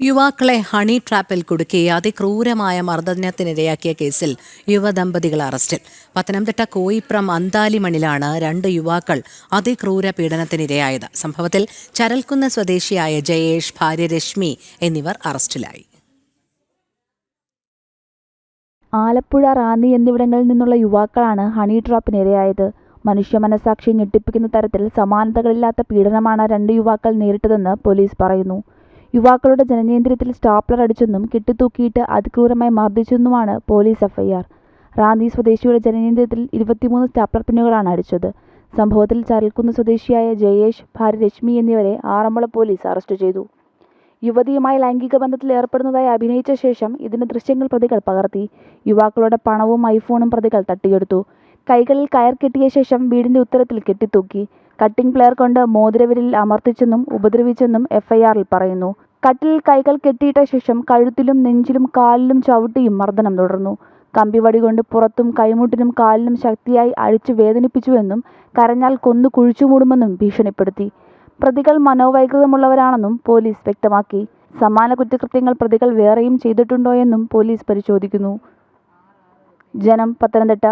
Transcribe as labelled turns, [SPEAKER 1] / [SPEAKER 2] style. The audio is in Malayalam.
[SPEAKER 1] യുവാക്കളെ ഹണി ട്രാപ്പിൽ കുടുക്കി അതിക്രൂരമായ മർദ്ദനത്തിനിരയാക്കിയ കേസിൽ യുവദമ്പതികൾ അറസ്റ്റിൽ. പത്തനംതിട്ട കോയിപ്രം അന്താലിമണിലാണ് രണ്ട് യുവാക്കൾ അതിക്രൂര പീഡനത്തിനിരയായത്. സംഭവത്തിൽ ചരൽക്കുന്ന് സ്വദേശിയായ ജയേഷ് ഭാര്യ രശ്മി എന്നിവർ അറസ്റ്റിലായി.
[SPEAKER 2] ആലപ്പുഴ റാന്നി എന്നിവിടങ്ങളിൽ നിന്നുള്ള യുവാക്കളാണ് ഹണി ട്രാപ്പിനിരയായത്. മനുഷ്യ മനസാക്ഷി ഞെട്ടിപ്പിക്കുന്ന തരത്തിൽ സമാനതകളില്ലാത്ത പീഡനമാണ് രണ്ട് യുവാക്കൾ നേരിട്ടതെന്ന് പോലീസ് പറയുന്നു. യുവാക്കളുടെ ജനനേന്ദ്രിയത്തിൽ സ്റ്റാപ്ലർ അടിച്ചെന്നും കെട്ടിത്തൂക്കിയിട്ട് അതിക്രൂരമായി മർദ്ദിച്ചെന്നുമാണ് പോലീസ് എഫ്ഐആർ. റാന്നി സ്വദേശിയുടെ ജനനേന്ദ്രിയത്തിൽ ഇരുപത്തിമൂന്ന് സ്റ്റാപ്ലർ പിന്നുകളാണ് അടിച്ചത്. സംഭവത്തിൽ ചരൽക്കുന്ന് സ്വദേശിയായ ജയേഷ് ഭാര്യ രശ്മി എന്നിവരെ ആറന്മുള പോലീസ് അറസ്റ്റ് ചെയ്തു. യുവതിയുമായി ലൈംഗിക ബന്ധത്തിൽ ഏർപ്പെടുന്നതായി അഭിനയിച്ച ശേഷം ഇതിന്റെ ദൃശ്യങ്ങൾ പ്രതികൾ പകർത്തി. യുവാക്കളുടെ പണവും ഐഫോണും പ്രതികൾ തട്ടിയെടുത്തു. കൈകളിൽ കയർ കെട്ടിയ ശേഷം വീടിന്റെ ഉത്തരത്തിൽ കെട്ടിത്തൂക്കി. കട്ടിംഗ് പ്ലെയർ കൊണ്ട് മോതിരവിരലിൽ അമർത്തിച്ചെന്നും ഉപദ്രവിച്ചെന്നും എഫ്ഐആറിൽ പറയുന്നു. കട്ടിൽ കൈകൾ കെട്ടിയിട്ട ശേഷം കഴുത്തിലും നെഞ്ചിലും കാലിലും ചവിട്ടിയും മർദ്ദനം തുടർന്നു. കമ്പിവടി കൊണ്ട് പുറത്തും കൈമുട്ടിനും കാലിനും ശക്തിയായി അഴിച്ചു വേദനിപ്പിച്ചുവെന്നും കരഞ്ഞാൽ കൊന്നു കുഴിച്ചുമൂടുമെന്നും ഭീഷണിപ്പെടുത്തി. പ്രതികൾ മനോവൈകൃതമുള്ളവരാണെന്നും പോലീസ് വ്യക്തമാക്കി. സമാന കുറ്റകൃത്യങ്ങൾ പ്രതികൾ വേറെയും ചെയ്തിട്ടുണ്ടോയെന്നും പോലീസ് പരിശോധിക്കുന്നു. ജനം പത്തനംതിട്ട.